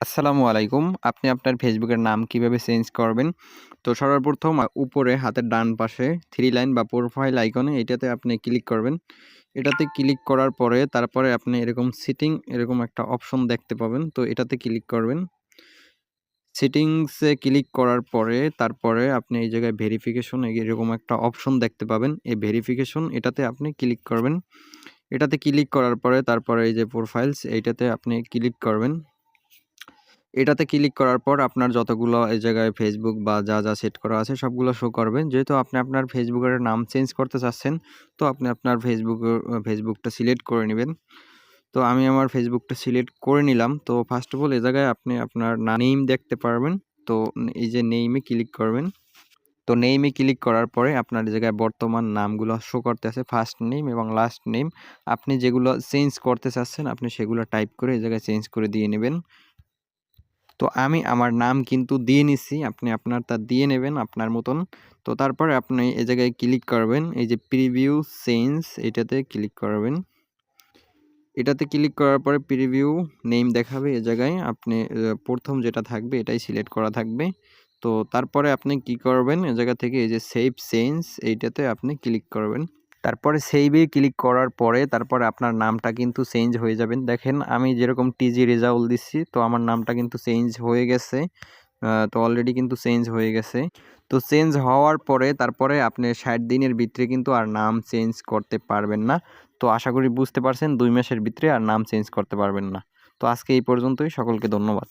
আসসালামু আলাইকুম। আপনি আপনার ফেসবুকের নাম কীভাবে চেঞ্জ করবেন? তো সর্বপ্রথম উপরে হাতের ডান পাশে থ্রি লাইন বা প্রোফাইল আইকনে এটাতে আপনি ক্লিক করবেন। এটাতে ক্লিক করার পরে তারপরে আপনি এরকম সিটিং এরকম একটা অপশন দেখতে পাবেন। তো এটাতে ক্লিক করবেন। সেটিংসে ক্লিক করার পরে তারপরে আপনি এই জায়গায় ভেরিফিকেশন এরকম একটা অপশন দেখতে পাবেন। এই ভেরিফিকেশন এটাতে আপনি ক্লিক করবেন। এটাতে ক্লিক করার পরে তারপরে এই যে প্রোফাইলস এইটাতে আপনি ক্লিক করবেন। এটাতে ক্লিক করার পর আপনার যতগুলো এই জায়গায় ফেসবুক বা যা, যা সেট করা আছে সবগুলো শো করবে। যেহেতু আপনি আপনার ফেসবুকের নাম চেঞ্জ করতে চাচ্ছেন, তো আপনি আপনার ফেসবুক ফেসবুকটা সিলেক্ট করে নেবেন তো আমি আমার ফেসবুকটা সিলেক্ট করে নিলাম। তো ফার্স্ট অফ অল এ জায়গায় আপনি আপনার নেইম দেখতে পারবেন। তো এই যে নেইমে ক্লিক করবেন। তো নেইমে ক্লিক করার পরে আপনার এই জায়গায় বর্তমান নামগুলো শো করতে আছে ফার্স্ট নেম এবং লাস্ট নেম। আপনি যেগুলো চেঞ্জ করতে চাচ্ছেন আপনি সেগুলো টাইপ করে এই জায়গায় চেঞ্জ করে দিয়ে নিবেন। তো আমি আমার নাম কিন্তু দিয়ে নিছি। আপনি আপনারটা দিয়ে নেবেন আপনার মতন। তো তারপরে আপনি এই জায়গায় ক্লিক করবেন। এই যে প্রিভিউ চেঞ্জ এটাতে ক্লিক করবেন। এটাতে ক্লিক করার পরে প্রিভিউ নেম দেখাবে এ জায়গায় আপনি প্রথম যেটা থাকবে এটাই সিলেক্ট করা থাকবে। তো তারপরে আপনি কি করবেন এ জায়গা থেকে এই যে সেভ চেঞ্জ এইটাতে আপনি ক্লিক করবেন। তারপরে সেইভে ক্লিক করার পরে তারপরে আপনার নামটা কিন্তু চেঞ্জ হয়ে যাবেন। দেখেন আমি যেরকম টিজি রেজাউল দিচ্ছি, তো আমার নামটা কিন্তু চেঞ্জ হয়ে গেছে। তো অলরেডি কিন্তু চেঞ্জ হয়ে গেছে। তো চেঞ্জ হওয়ার পরে তারপরে আপনি ৬০ দিনের ভিতরে কিন্তু আর নাম চেঞ্জ করতে পারবেন না। তো আশা করি বুঝতে পারছেন, দুই মাসের ভিতরে আর নাম চেঞ্জ করতে পারবেন না। তো আজকে এই পর্যন্তই, সকলকে ধন্যবাদ।